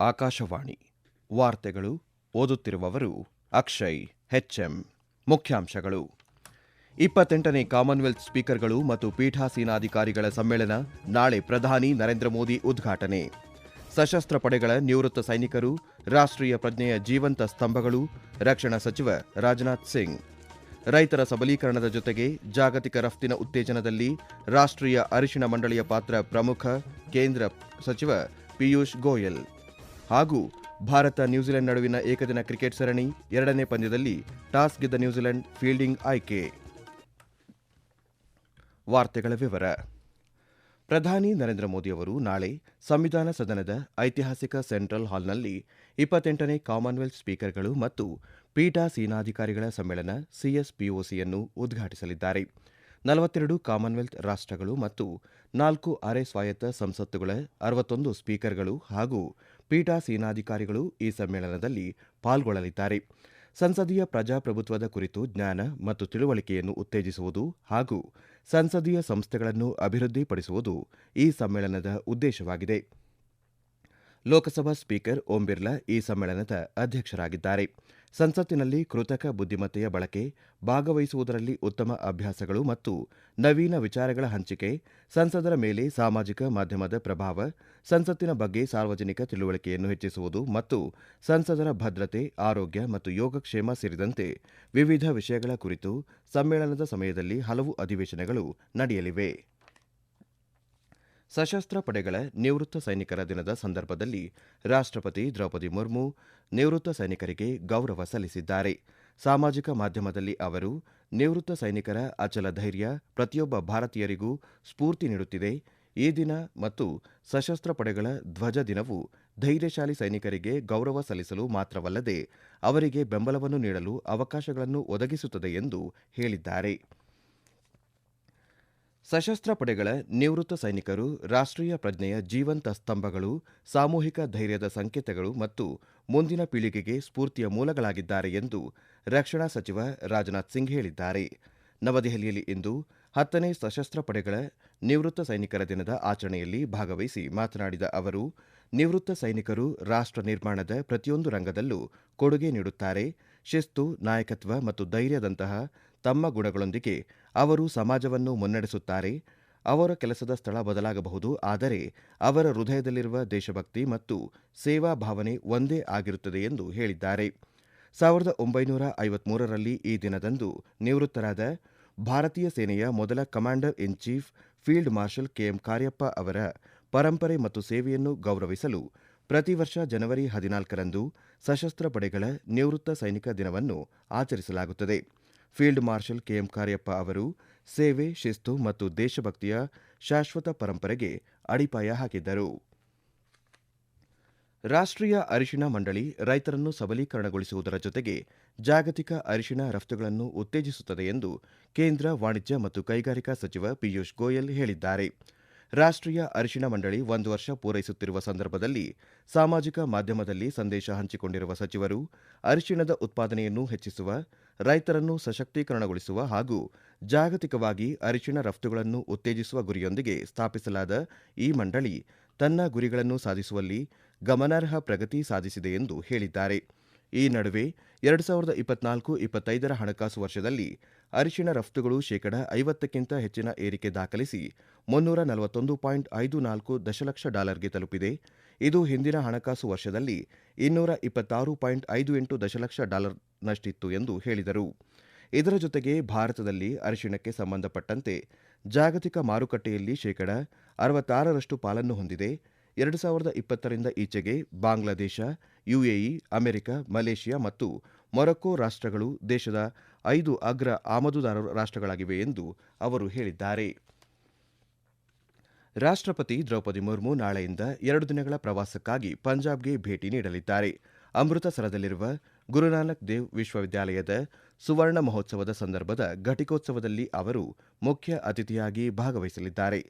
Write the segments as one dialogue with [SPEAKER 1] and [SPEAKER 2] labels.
[SPEAKER 1] ಆಕಾಶವಾಣಿ. ವಾರ್ತೆಗಳು ಓದುತ್ತಿರುವವರು ಅಕ್ಷಯ್ ಹೆಚ್ಎಂ ಮುಖ್ಯಾಂಶಗಳು. ಇಪ್ಪತ್ತೆಂಟನೇ ಕಾಮನ್ವೆಲ್ತ್ ಸ್ಪೀಕರ್ಗಳು ಮತ್ತು ಪೀಠಾಸೀನಾಧಿಕಾರಿಗಳ ಸಮ್ಮೇಳನ ನಾಳೆ ಪ್ರಧಾನಿ ನರೇಂದ್ರ ಮೋದಿ ಉದ್ಘಾಟನೆ. ಸಶಸ್ತ್ರ ಪಡೆಗಳ ನಿವೃತ್ತ ಸೈನಿಕರು, ರಾಷ್ಟ್ರೀಯ ಪ್ರಜ್ಞೆಯ ಜೀವಂತ ಸ್ತಂಭಗಳು, ರಕ್ಷಣಾ ಸಚಿವ ರಾಜನಾಥ್ ಸಿಂಗ್. ರೈತರ ಸಬಲೀಕರಣದ ಜೊತೆಗೆ ಜಾಗತಿಕ ರಫ್ತಿನ ಉತ್ತೇಜನದಲ್ಲಿ ರಾಷ್ಟ್ರೀಯ ಅರಿಶಿಣ ಮಂಡಳಿಯ ಪಾತ್ರ ಪ್ರಮುಖ, ಕೇಂದ್ರ ಸಚಿವ ಪಿಯೂಷ್ ಗೋಯಲ್. ಹಾಗೂ ಭಾರತ ನ್ಯೂಜಿಲೆಂಡ್ ನಡುವಿನ ಏಕದಿನ ಕ್ರಿಕೆಟ್ ಸರಣಿ ಎರಡನೇ ಪಂದ್ಯದಲ್ಲಿ ಟಾಸ್ ಗೆದ್ದ ನ್ಯೂಜಿಲೆಂಡ್ ಫೀಲ್ಡಿಂಗ್ ಆಯ್ಕೆ. ವಾರ್ತೆಗಳ ವಿವರ. ಪ್ರಧಾನಿ ನರೇಂದ್ರ ಮೋದಿ ಅವರು ನಾಳೆ ಸಂವಿಧಾನ ಸದನದ ಐತಿಹಾಸಿಕ ಸೆಂಟ್ರಲ್ ಹಾಲ್ನಲ್ಲಿ ಇಪ್ಪತ್ತೆಂಟನೇ ಕಾಮನ್ವೆಲ್ತ್ ಸ್ಪೀಕರ್ಗಳು ಮತ್ತು ಪೀಠಾಸೀನಾಧಿಕಾರಿಗಳ ಸಮ್ಮೇಳನ ಸಿಎಸ್ಪಿಒಸಿಯನ್ನು ಉದ್ಘಾಟಿಸಲಿದ್ದಾರೆ. ನಲವತ್ತೆರಡು ಕಾಮನ್ವೆಲ್ತ್ ರಾಷ್ಟ್ರಗಳು ಮತ್ತು ನಾಲ್ಕು ಅರೆ ಸ್ವಾಯತ್ತ ಸಂಸತ್ತುಗಳ ಅರವತ್ತೊಂದು ಸ್ಪೀಕರ್ಗಳು ಹಾಗೂ ಪೀಠಾಸೀನಾಧಿಕಾರಿಗಳು ಈ ಸಮ್ಮೇಳನದಲ್ಲಿ ಪಾಲ್ಗೊಳ್ಳಲಿದ್ದಾರೆ. ಸಂಸದೀಯ ಪ್ರಜಾಪ್ರಭುತ್ವದ ಕುರಿತು ಜ್ಞಾನ ಮತ್ತು ತಿಳುವಳಿಕೆಯನ್ನು ಉತ್ತೇಜಿಸುವುದು ಹಾಗೂ ಸಂಸದೀಯ ಸಂಸ್ಥೆಗಳನ್ನು ಅಭಿವೃದ್ಧಿಪಡಿಸುವುದು ಈ ಸಮ್ಮೇಳನದ ಉದ್ದೇಶವಾಗಿದೆ. ಲೋಕಸಭಾ ಸ್ಪೀಕರ್ ಓಂ ಬಿರ್ಲಾ ಈ ಸಮ್ಮೇಳನದ ಅಧ್ಯಕ್ಷರಾಗಿದ್ದಾರೆ. ಸಂಸತ್ತಿನಲ್ಲಿ ಕೃತಕ ಬುದ್ದಿಮತ್ತೆಯ ಬಳಕೆ, ಭಾಗವಹಿಸುವುದರಲ್ಲಿ ಉತ್ತಮ ಅಭ್ಯಾಸಗಳು ಮತ್ತು ನವೀನ ವಿಚಾರಗಳ ಹಂಚಿಕೆ, ಸಂಸದರ ಮೇಲೆ ಸಾಮಾಜಿಕ ಮಾಧ್ಯಮದ ಪ್ರಭಾವ, ಸಂಸತ್ತಿನ ಬಗ್ಗೆ ಸಾರ್ವಜನಿಕ ತಿಳುವಳಿಕೆಯನ್ನು ಹೆಚ್ಚಿಸುವುದು ಮತ್ತು ಸಂಸದರ ಭದ್ರತೆ, ಆರೋಗ್ಯ ಮತ್ತು ಯೋಗಕ್ಷೇಮ ಸೇರಿದಂತೆ ವಿವಿಧ ವಿಷಯಗಳ ಕುರಿತು ಸಮ್ಮೇಳನದ ಸಮಯದಲ್ಲಿ ಹಲವು ಅಧಿವೇಶನಗಳು ನಡೆಯಲಿವೆ. ಸಶಸ್ತ್ರ ಪಡೆಗಳ ನಿವೃತ್ತ ಸೈನಿಕರ ದಿನದ ಸಂದರ್ಭದಲ್ಲಿ ರಾಷ್ಟ್ರಪತಿ ದ್ರೌಪದಿ ಮುರ್ಮು ನಿವೃತ್ತ ಸೈನಿಕರಿಗೆ ಗೌರವ ಸಲ್ಲಿಸಿದ್ದಾರೆ. ಸಾಮಾಜಿಕ ಮಾಧ್ಯಮದಲ್ಲಿ ಅವರು ನಿವೃತ್ತ ಸೈನಿಕರ ಅಚಲ ಧೈರ್ಯ ಪ್ರತಿಯೊಬ್ಬ ಭಾರತೀಯರಿಗೂ ಸ್ಫೂರ್ತಿ ನೀಡುತ್ತಿದೆ. ಈ ದಿನ ಮತ್ತು ಸಶಸ್ತ್ರ ಪಡೆಗಳ ಧ್ವಜ ದಿನವು ಧೈರ್ಯಶಾಲಿ ಸೈನಿಕರಿಗೆ ಗೌರವ ಸಲ್ಲಿಸಲು ಮಾತ್ರವಲ್ಲದೆ ಅವರಿಗೆ ಬೆಂಬಲವನ್ನು ನೀಡಲು ಅವಕಾಶಗಳನ್ನು ಒದಗಿಸುತ್ತದೆ ಎಂದು ಹೇಳಿದ್ದಾರೆ. ಸಶಸ್ತ್ರ ಪಡೆಗಳ ನಿವೃತ್ತ ಸೈನಿಕರು, ರಾಷ್ಟ್ರೀಯ ಪ್ರಜ್ಞೆಯ ಜೀವಂತ ಸ್ತಂಭಗಳು, ಸಾಮೂಹಿಕ ಧೈರ್ಯದ ಸಂಕೇತಗಳು ಮತ್ತು ಮುಂದಿನ ಪೀಳಿಗೆಗೆ ಸ್ಫೂರ್ತಿಯ ಮೂಲಗಳಾಗಿದ್ದಾರೆ ಎಂದು ರಕ್ಷಣಾ ಸಚಿವ ರಾಜನಾಥ್ ಸಿಂಗ್ ಹೇಳಿದ್ದಾರೆ. ನವದೆಹಲಿಯಲ್ಲಿ ಇಂದು ಹತ್ತನೇ ಸಶಸ್ತ್ರ ಪಡೆಗಳ ನಿವೃತ್ತ ಸೈನಿಕರ ದಿನದ ಆಚರಣೆಯಲ್ಲಿ ಭಾಗವಹಿಸಿ ಮಾತನಾಡಿದ ಅವರು, ನಿವೃತ್ತ ಸೈನಿಕರು ರಾಷ್ಟ್ರ ನಿರ್ಮಾಣದ ಪ್ರತಿಯೊಂದು ರಂಗದಲ್ಲೂ ಕೊಡುಗೆ ನೀಡುತ್ತಾರೆ. ಶಿಸ್ತು, ನಾಯಕತ್ವ ಮತ್ತು ಧೈರ್ಯದಂತಹ ತಮ್ಮ ಗುಣಗಳೊಂದಿಗೆ ಅವರು ಸಮಾಜವನ್ನು ಮುನ್ನಡೆಸುತ್ತಾರೆ. ಅವರ ಕೆಲಸದ ಸ್ಥಳ ಬದಲಾಗಬಹುದು, ಆದರೆ ಅವರ ಹೃದಯದಲ್ಲಿರುವ ದೇಶಭಕ್ತಿ ಮತ್ತು ಸೇವಾ ಭಾವನೆ ಒಂದೇ ಆಗಿರುತ್ತದೆ ಎಂದು ಹೇಳಿದ್ದಾರೆ. ಸಾವಿರದ ಒಂಬೈನೂರ ಐವತ್ಮೂರರಲ್ಲಿ ಈ ದಿನದಂದು ನಿವೃತ್ತರಾದ ಭಾರತೀಯ ಸೇನೆಯ ಮೊದಲ commander in chief field marshal KM Cariappa ಅವರ ಪರಂಪರೆ ಮತ್ತು ಸೇವೆಯನ್ನು ಗೌರವಿಸಲು ಪ್ರತಿ ವರ್ಷ ಜನವರಿ ಹದಿನಾಲ್ಕರಂದು ಸಶಸ್ತ್ರ ಪಡೆಗಳ ನಿವೃತ್ತ ಸೈನಿಕ ದಿನವನ್ನು ಆಚರಿಸಲಾಗುತ್ತದೆ. ಫೀಲ್ಡ್ ಮಾರ್ಷಲ್ ಕೆಎಂ ಕಾರ್ಯಪ್ಪ ಅವರು ಸೇವೆ, ಶಿಸ್ತು ಮತ್ತು ದೇಶಭಕ್ತಿಯ ಶಾಶ್ವತ ಪರಂಪರೆಗೆ ಅಡಿಪಾಯ ಹಾಕಿದ್ದರು. ರಾಷ್ಟ್ರೀಯ ಅರಿಶಿಣ ಮಂಡಳಿ ರೈತರನ್ನು ಸಬಲೀಕರಣಗೊಳಿಸುವುದರ ಜೊತೆಗೆ ಜಾಗತಿಕ ಅರಿಶಿಣ ರಫ್ತುಗಳನ್ನು ಉತ್ತೇಜಿಸುತ್ತದೆ ಎಂದು ಕೇಂದ್ರ ವಾಣಿಜ್ಯ ಮತ್ತು ಕೈಗಾರಿಕಾ ಸಚಿವ ಪಿಯೂಷ್ ಗೋಯಲ್ ಹೇಳಿದ್ದಾರೆ. ರಾಷ್ಟ್ರೀಯ ಅರಿಶಿಣ ಮಂಡಳಿ ಒಂದು ವರ್ಷ ಪೂರೈಸುತ್ತಿರುವ ಸಂದರ್ಭದಲ್ಲಿ ಸಾಮಾಜಿಕ ಮಾಧ್ಯಮದಲ್ಲಿ ಸಂದೇಶ ಹಂಚಿಕೊಂಡಿರುವ ಸಚಿವರು ಅರಿಶಿಣದ ಉತ್ಪಾದನೆಯನ್ನು ಹೆಚ್ಚಿಸುವ ರೈತರನ್ನು ಸಶಕ್ತೀಕರಣಗೊಳಿಸುವ ಹಾಗೂ ಜಾಗತಿಕವಾಗಿ ಅರಿಶಿಣ ರಫ್ತುಗಳನ್ನು ಉತ್ತೇಜಿಸುವ ಗುರಿಯೊಂದಿಗೆ ಸ್ಥಾಪಿಸಲಾದ ಈ ಮಂಡಳಿ ತನ್ನ ಗುರಿಗಳನ್ನು ಸಾಧಿಸುವಲ್ಲಿ ಗಮನಾರ್ಹ ಪ್ರಗತಿ ಸಾಧಿಸಿದೆ ಎಂದು ಹೇಳಿದ್ದಾರೆ. ಈ ನಡುವೆ ಎರಡು ಸಾವಿರದ ಇಪ್ಪತ್ನಾಲ್ಕು ಇಪ್ಪತ್ತೈದರ ಹಣಕಾಸು ವರ್ಷದಲ್ಲಿ ಅರಿಶಿಣ ರಫ್ತುಗಳು ಶೇಕಡ ಐವತ್ತಕ್ಕಿಂತ ಹೆಚ್ಚಿನ ಏರಿಕೆ ದಾಖಲಿಸಿ ಮುನ್ನೂರ ನಲವತ್ತೊಂದು ಪಾಯಿಂಟ್ ಐದು ನಾಲ್ಕು ದಶಲಕ್ಷ ಡಾಲರ್ಗೆ ತಲುಪಿದೆ. ಇದು ಹಿಂದಿನ ಹಣಕಾಸು ವರ್ಷದಲ್ಲಿ ಇನ್ನೂರ ಇಪ್ಪತ್ತಾರು ಪಾಯಿಂಟ್ ಐದು ಎಂಟು ದಶಲಕ್ಷ ಡಾಲರ್ನಷ್ಟಿತ್ತು ಎಂದು ಹೇಳಿದರು. ಇದರ ಜೊತೆಗೆ ಭಾರತದಲ್ಲಿ ಅರಿಶಿಣಕ್ಕೆ ಸಂಬಂಧಪಟ್ಟಂತೆ ಜಾಗತಿಕ ಮಾರುಕಟ್ಟೆಯಲ್ಲಿ ಶೇಕಡ ಅರವತ್ತಾರರಷ್ಟು ಪಾಲನ್ನು ಹೊಂದಿದೆ. ಎರಡು ಸಾವಿರದ ಇಪ್ಪತ್ತರಿಂದ ಈಚೆಗೆ ಬಾಂಗ್ಲಾದೇಶ ಯುಎಇ ಅಮೆರಿಕ, ಮಲೇಷಿಯಾ ಮತ್ತು ಮೊರಕ್ಕೋ ರಾಷ್ಟ್ರಗಳು ದೇಶದ ಐದು ಅಗ್ರ ಆಮದುದಾರ ರಾಷ್ಟ್ರಗಳಾಗಿವೆ ಎಂದು ಅವರು ಹೇಳಿದ್ದಾರೆ. ರಾಷ್ಟ್ರಪತಿ ದ್ರೌಪದಿ ಮುರ್ಮು ನಾಳೆಯಿಂದ ಎರಡು ದಿನಗಳ ಪ್ರವಾಸಕ್ಕಾಗಿ ಪಂಜಾಬ್ಗೆ ಭೇಟಿ ನೀಡಲಿದ್ದಾರೆ. ಅಮೃತಸರದಲ್ಲಿರುವ ಗುರುನಾನಕ್ ದೇವ್ ವಿಶ್ವವಿದ್ಯಾಲಯದ ಸುವರ್ಣ ಮಹೋತ್ಸವದ ಸಂದರ್ಭದ ಘಟಿಕೋತ್ಸವದಲ್ಲಿ ಅವರು ಮುಖ್ಯ ಅತಿಥಿಯಾಗಿ ಭಾಗವಹಿಸಲಿದ್ದಾರೆ.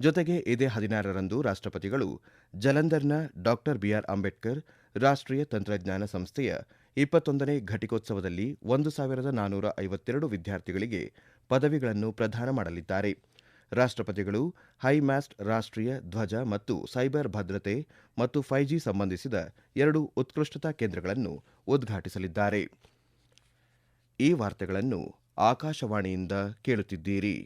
[SPEAKER 1] ಜೊತೆಗೆ ಇದೇ ಹದಿನಾರರಂದು ರಾಷ್ಟ್ರಪತಿಗಳು ಜಲಂಧರ್ನ ಡಾಕ್ಟರ್ ಬಿಆರ್ ಅಂಬೇಡ್ಕರ್ ರಾಷ್ಟ್ರೀಯ ತಂತ್ರಜ್ಞಾನ ಸಂಸ್ಥೆಯ ಇಪ್ಪತ್ತೊಂದನೇ ಘಟಿಕೋತ್ಸವದಲ್ಲಿ ಒಂದು ಸಾವಿರದ ನಾನ್ನೂರ ಐವತ್ತೆರಡು ವಿದ್ಯಾರ್ಥಿಗಳಿಗೆ ಪದವಿಗಳನ್ನು ಪ್ರದಾನ ಮಾಡಲಿದ್ದಾರೆ. ರಾಷ್ಟ್ರಪತಿಗಳು, ಹೈಮ್ಯಾಸ್ಟ್ ರಾಷ್ಟ್ರೀಯ ಧ್ವಜ ಮತ್ತು ಸೈಬರ್ ಭದ್ರತೆ ಮತ್ತು ಫೈವ್ ಜಿ ಸಂಬಂಧಿಸಿದ ಎರಡು ಉತ್ಕೃಷ್ಟತಾ ಕೇಂದ್ರಗಳನ್ನು ಉದ್ಘಾಟಿಸಲಿದ್ದಾರೆ. ಈ ವಾರ್ತೆಗಳನ್ನು ಆಕಾಶವಾಣಿಯಿಂದ ಕೇಳುತ್ತಿದ್ದೀರಿ.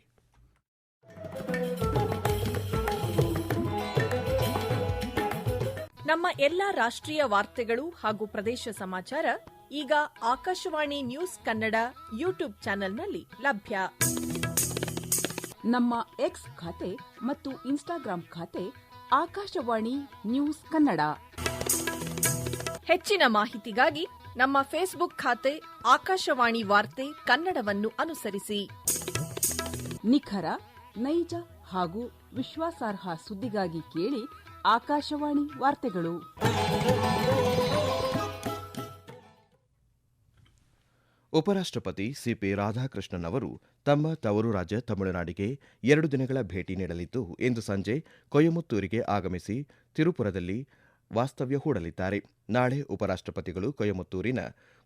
[SPEAKER 2] ನಮ್ಮ ಎಲ್ಲ ರಾಷ್ಟ್ರೀಯ ವಾರ್ತೆಗಳು ಹಾಗೂ ಪ್ರದೇಶ ಸಮಾಚಾರ ಈಗ ಆಕಾಶವಾಣಿ ನ್ಯೂಸ್ ಕನ್ನಡ ಯೂಟ್ಯೂಬ್ ಚಾನೆಲ್ನಲ್ಲಿ ಲಭ್ಯ.
[SPEAKER 3] ನಮ್ಮ ಎಕ್ಸ್ ಖಾತೆ ಮತ್ತು ಇನ್ಸ್ಟಾಗ್ರಾಂ ಖಾತೆ ಆಕಾಶವಾಣಿ ನ್ಯೂಸ್ ಕನ್ನಡ.
[SPEAKER 2] ಹೆಚ್ಚಿನ ಮಾಹಿತಿಗಾಗಿ ನಮ್ಮ ಫೇಸ್ಬುಕ್ ಖಾತೆ ಆಕಾಶವಾಣಿ ವಾರ್ತೆ ಕನ್ನಡವನ್ನು ಅನುಸರಿಸಿ.
[SPEAKER 3] ನಿಖರ ನೈಜ ಹಾಗೂ ವಿಶ್ವಾಸಾರ್ಹ ಸುದ್ದಿಗಾಗಿ ಕೇಳಿ ಆಕಾಶವಾಣಿ ವಾರ್ತೆಗಳು.
[SPEAKER 1] ಉಪರಾಷ್ಟ್ರಪತಿ ಸಿಪಿ ರಾಧಾಕೃಷ್ಣನ್ ಅವರು ತಮ್ಮ ತವರು ರಾಜ್ಯ ತಮಿಳುನಾಡಿಗೆ ಎರಡು ದಿನಗಳ ಭೇಟಿ ನೀಡಲಿದ್ದು, ಇಂದು ಸಂಜೆ ಕೊಯಮತ್ತೂರಿಗೆ ಆಗಮಿಸಿ ತಿರುಪುರದಲ್ಲಿ ವಾಸ್ತವ್ಯ ಹೂಡಲಿದ್ದಾರೆ. ನಾಳೆ ಉಪರಾಷ್ಟ್ರಪತಿಗಳು ಕೊಯಮತ್ತೂರಿನ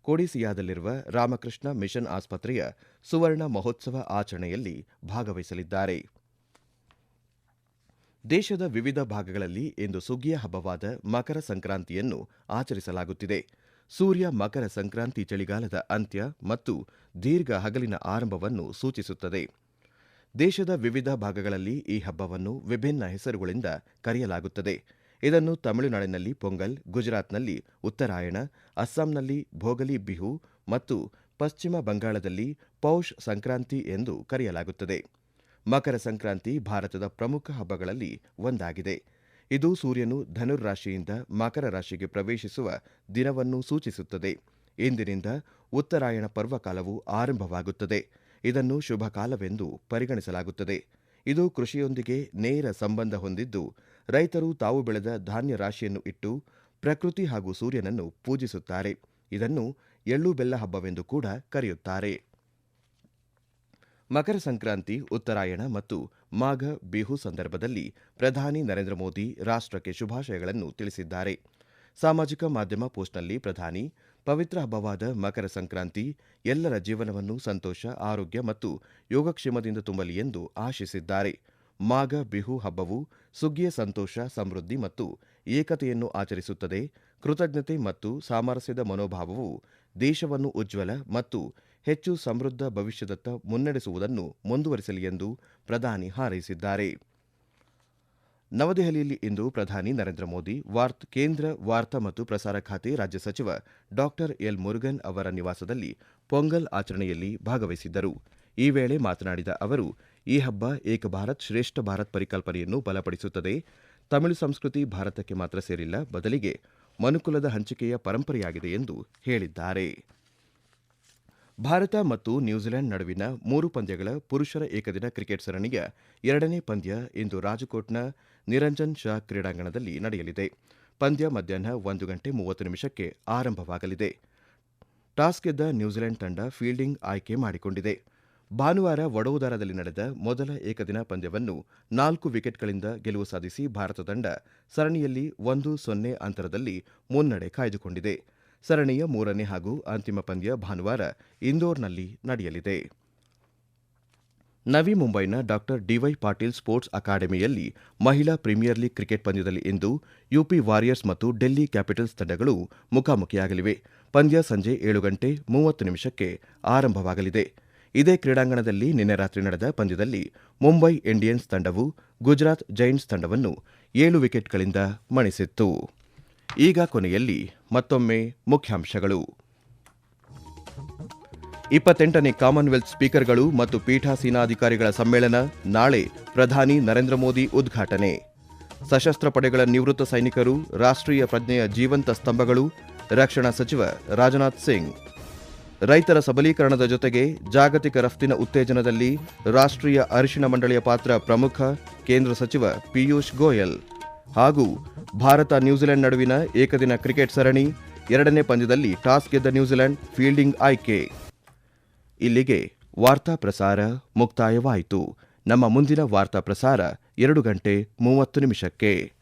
[SPEAKER 1] ಕೊಡಿಸಿಯಾದಲ್ಲಿರುವ ರಾಮಕೃಷ್ಣ ಮಿಷನ್ ಆಸ್ಪತ್ರೆಯ ಸುವರ್ಣ ಮಹೋತ್ಸವ ಆಚರಣೆಯಲ್ಲಿ ಭಾಗವಹಿಸಲಿದ್ದಾರೆ. ದೇಶದ ವಿವಿಧ ಭಾಗಗಳಲ್ಲಿ ಇಂದು ಸುಗ್ಗಿಯ ಹಬ್ಬವಾದ ಮಕರ ಸಂಕ್ರಾಂತಿಯನ್ನು ಆಚರಿಸಲಾಗುತ್ತಿದೆ. ಸೂರ್ಯ ಮಕರ ಸಂಕ್ರಾಂತಿ ಚಳಿಗಾಲದ ಅಂತ್ಯ ಮತ್ತು ದೀರ್ಘ ಹಗಲಿನ ಆರಂಭವನ್ನು ಸೂಚಿಸುತ್ತದೆ. ದೇಶದ ವಿವಿಧ ಭಾಗಗಳಲ್ಲಿ ಈ ಹಬ್ಬವನ್ನು ವಿಭಿನ್ನ ಹೆಸರುಗಳಿಂದ ಕರೆಯಲಾಗುತ್ತದೆ. ಇದನ್ನು ತಮಿಳುನಾಡಿನಲ್ಲಿ ಪೊಂಗಲ್, ಗುಜರಾತ್ನಲ್ಲಿ ಉತ್ತರಾಯಣ, ಅಸ್ಸಾಂನಲ್ಲಿ ಭೋಗಲಿ ಬಿಹು ಮತ್ತು ಪಶ್ಚಿಮ ಬಂಗಾಳದಲ್ಲಿ ಪೌಷ್ ಸಂಕ್ರಾಂತಿ ಎಂದು ಕರೆಯಲಾಗುತ್ತದೆ. ಮಕರ ಸಂಕ್ರಾಂತಿ ಭಾರತದ ಪ್ರಮುಖ ಹಬ್ಬಗಳಲ್ಲಿ ಒಂದಾಗಿದೆ. ಇದು ಸೂರ್ಯನು ಧನುರ್ ರಾಶಿಯಿಂದ ಮಕರ ರಾಶಿಗೆ ಪ್ರವೇಶಿಸುವ ದಿನವನ್ನು ಸೂಚಿಸುತ್ತದೆ. ಇಂದಿನಿಂದ ಉತ್ತರಾಯಣ ಪರ್ವಕಾಲವು ಆರಂಭವಾಗುತ್ತದೆ. ಇದನ್ನು ಶುಭ ಕಾಲವೆಂದು ಪರಿಗಣಿಸಲಾಗುತ್ತದೆ. ಇದು ಕೃಷಿಯೊಂದಿಗೆ ನೇರ ಸಂಬಂಧ ಹೊಂದಿದ್ದು, ರೈತರು ತಾವು ಬೆಳೆದ ಧಾನ್ಯ ರಾಶಿಯನ್ನು ಇಟ್ಟು ಪ್ರಕೃತಿ ಹಾಗೂ ಸೂರ್ಯನನ್ನು ಪೂಜಿಸುತ್ತಾರೆ. ಇದನ್ನು ಎಳ್ಳು ಬೆಲ್ಲ ಹಬ್ಬವೆಂದು ಕೂಡ ಕರೆಯುತ್ತಾರೆ. ಮಕರ ಸಂಕ್ರಾಂತಿ, ಉತ್ತರಾಯಣ ಮತ್ತು ಮಾಘ ಬಿಹು ಸಂದರ್ಭದಲ್ಲಿ ಪ್ರಧಾನಿ ನರೇಂದ್ರ ಮೋದಿ ರಾಷ್ಟ್ರಕ್ಕೆ ಶುಭಾಶಯಗಳನ್ನು ತಿಳಿಸಿದ್ದಾರೆ. ಸಾಮಾಜಿಕ ಮಾಧ್ಯಮ ಪೋಸ್ಟ್ನಲ್ಲಿ ಪ್ರಧಾನಿ, ಪವಿತ್ರ ಹಬ್ಬವಾದ ಮಕರ ಸಂಕ್ರಾಂತಿ ಎಲ್ಲರ ಜೀವನವನ್ನು ಸಂತೋಷ, ಆರೋಗ್ಯ ಮತ್ತು ಯೋಗಕ್ಷೇಮದಿಂದ ತುಂಬಲಿ ಎಂದು ಆಶಿಸಿದ್ದಾರೆ. ಮಾಘ ಬಿಹು ಹಬ್ಬವು ಸುಗ್ಗಿಯ ಸಂತೋಷ, ಸಮೃದ್ಧಿ ಮತ್ತು ಏಕತೆಯನ್ನು ಆಚರಿಸುತ್ತದೆ. ಕೃತಜ್ಞತೆ ಮತ್ತು ಸಾಮರಸ್ಯದ ಮನೋಭಾವವು ದೇಶವನ್ನು ಉಜ್ವಲ ಮತ್ತು ಹೆಚ್ಚು ಸಮೃದ್ಧ ಭವಿಷ್ಯದತ್ತ ಮುನ್ನಡೆಸುವುದನ್ನು ಮುಂದುವರಿಸಲಿ ಎಂದು ಪ್ರಧಾನಿ ಹಾರೈಸಿದ್ದಾರೆ. ನವದೆಹಲಿಯಲ್ಲಿ ಇಂದು ಪ್ರಧಾನಿ ನರೇಂದ್ರ ಮೋದಿ ಕೇಂದ್ರ ವಾರ್ತಾ ಮತ್ತು ಪ್ರಸಾರ ಖಾತೆ ರಾಜ್ಯ ಸಚಿವ ಡಾ ಎಲ್ ಮುರುಗನ್ ಅವರ ನಿವಾಸದಲ್ಲಿ ಪೊಂಗಲ್ ಆಚರಣೆಯಲ್ಲಿ ಭಾಗವಹಿಸಿದ್ದರು. ಈ ವೇಳೆ ಮಾತನಾಡಿದ ಅವರು, ಈ ಹಬ್ಬ ಏಕ ಭಾರತ್ ಶ್ರೇಷ್ಠ ಭಾರತ್ ಪರಿಕಲ್ಪನೆಯನ್ನು ಬಲಪಡಿಸುತ್ತದೆ. ತಮಿಳು ಸಂಸ್ಕೃತಿ ಭಾರತಕ್ಕೆ ಮಾತ್ರ ಸೇರಿಲ್ಲ, ಬದಲಿಗೆ ಮನುಕುಲದ ಹಂಚಿಕೆಯ ಪರಂಪರೆಯಾಗಿದೆ ಎಂದು ಹೇಳಿದ್ದಾರೆ. ಭಾರತ ಮತ್ತು ನ್ಯೂಜಿಲೆಂಡ್ ನಡುವಿನ ಮೂರು ಪಂದ್ಯಗಳ ಪುರುಷರ ಏಕದಿನ ಕ್ರಿಕೆಟ್ ಸರಣಿಯ ಎರಡನೇ ಪಂದ್ಯ ಇಂದು ರಾಜಕೋಟ್ನ ನಿರಂಜನ್ ಶಾ ಕ್ರೀಡಾಂಗಣದಲ್ಲಿ ನಡೆಯಲಿದೆ. ಪಂದ್ಯ ಮಧ್ಯಾಹ್ನ ಒಂದು ಗಂಟೆ ಮೂವತ್ತು ನಿಮಿಷಕ್ಕೆ ಆರಂಭವಾಗಲಿದೆ. ಟಾಸ್ ಗೆದ್ದ ನ್ಯೂಜಿಲೆಂಡ್ ತಂಡ ಫೀಲ್ಡಿಂಗ್ ಆಯ್ಕೆ ಮಾಡಿಕೊಂಡಿದೆ. ಭಾನುವಾರ ವಡೋದರಾದಲ್ಲಿ ನಡೆದ ಮೊದಲ ಏಕದಿನ ಪಂದ್ಯವನ್ನು ನಾಲ್ಕು ವಿಕೆಟ್ಗಳಿಂದ ಗೆಲುವು ಸಾಧಿಸಿ ಭಾರತ ತಂಡ ಸರಣಿಯಲ್ಲಿ ಒಂದು ಸೊನ್ನೆ ಅಂತರದಲ್ಲಿ ಮುನ್ನಡೆ ಕಾಯ್ದುಕೊಂಡಿದೆ. ಸರಣಿಯ ಮೂರನೇ ಹಾಗೂ ಅಂತಿಮ ಪಂದ್ಯ ಭಾನುವಾರ ಇಂದೋರ್ನಲ್ಲಿ ನಡೆಯಲಿದೆ. ನವಿ ಮುಂಬೈನ ಡಾಕ್ಟರ್ ಡಿವೈ ಪಾಟೀಲ್ ಸ್ಪೋರ್ಟ್ಸ್ ಅಕಾಡೆಮಿಯಲ್ಲಿ ಮಹಿಳಾ ಪ್ರೀಮಿಯರ್ ಲೀಗ್ ಕ್ರಿಕೆಟ್ ಪಂದ್ಯದಲ್ಲಿ ಇಂದು ಯುಪಿ ವಾರಿಯರ್ಸ್ ಮತ್ತು ಡೆಲ್ಲಿ ಕ್ಯಾಪಿಟಲ್ಸ್ ತಂಡಗಳು ಮುಖಾಮುಖಿಯಾಗಲಿವೆ. ಪಂದ್ಯ ಸಂಜೆ ಏಳು ಗಂಟೆ ಮೂವತ್ತು ನಿಮಿಷಕ್ಕೆ ಆರಂಭವಾಗಲಿದೆ. ಇದೇ ಕ್ರೀಡಾಂಗಣದಲ್ಲಿ ನಿನ್ನೆ ರಾತ್ರಿ ನಡೆದ ಪಂದ್ಯದಲ್ಲಿ ಮುಂಬೈ ಇಂಡಿಯನ್ಸ್ ತಂಡವು ಗುಜರಾತ್ ಜೈಂಟ್ಸ್ ತಂಡವನ್ನು ಏಳು ವಿಕೆಟ್ಗಳಿಂದ ಮಣಿಸಿತ್ತು. ಈಗ ಕೊನೆಯಲ್ಲಿ ಮತ್ತೊಮ್ಮೆ ಮುಖ್ಯಾಂಶಗಳು. ಇಪ್ಪತ್ತೆಂಟನೇ ಕಾಮನ್ವೆಲ್ತ್ ಸ್ಪೀಕರ್ಗಳು ಮತ್ತು ಪೀಠಾಸೀನಾಧಿಕಾರಿಗಳ ಸಮ್ಮೇಳನ ನಾಳೆ ಪ್ರಧಾನಿ ನರೇಂದ್ರ ಮೋದಿ ಉದ್ಘಾಟನೆ. ಸಶಸ್ತ್ರ ಪಡೆಗಳ ನಿವೃತ್ತ ಸೈನಿಕರು, ರಾಷ್ಟ್ರೀಯ ಪ್ರಜ್ಞೆಯ ಜೀವಂತ ಸ್ತಂಭಗಳು, ರಕ್ಷಣಾ ಸಚಿವ ರಾಜನಾಥ್ ಸಿಂಗ್. ರೈತರ ಸಬಲೀಕರಣದ ಜೊತೆಗೆ ಜಾಗತಿಕ ರಫ್ತಿನ ಉತ್ತೇಜನದಲ್ಲಿ ರಾಷ್ಟ್ರೀಯ ಅರಿಶಿನ ಮಂಡಳಿಯ ಪಾತ್ರ ಪ್ರಮುಖ, ಕೇಂದ್ರ ಸಚಿವ ಪಿಯೂಷ್ ಗೋಯಲ್. ಹಾಗೂ ಭಾರತ ನ್ಯೂಜಿಲೆಂಡ್ ನಡುವಿನ ಏಕದಿನ ಕ್ರಿಕೆಟ್ ಸರಣಿ ಎರಡನೇ ಪಂದ್ಯದಲ್ಲಿ ಟಾಸ್ ಗೆದ್ದ ನ್ಯೂಜಿಲೆಂಡ್ ಫೀಲ್ಡಿಂಗ್ ಆಯ್ಕೆ. ಇಲ್ಲಿಗೆ ವಾರ್ತಾ ಪ್ರಸಾರ ಮುಕ್ತಾಯವಾಯಿತು. ನಮ್ಮ ಮುಂದಿನ ವಾರ್ತಾ ಪ್ರಸಾರ ಎರಡು ಗಂಟೆ ಮೂವತ್ತು ನಿಮಿಷಕ್ಕೆ.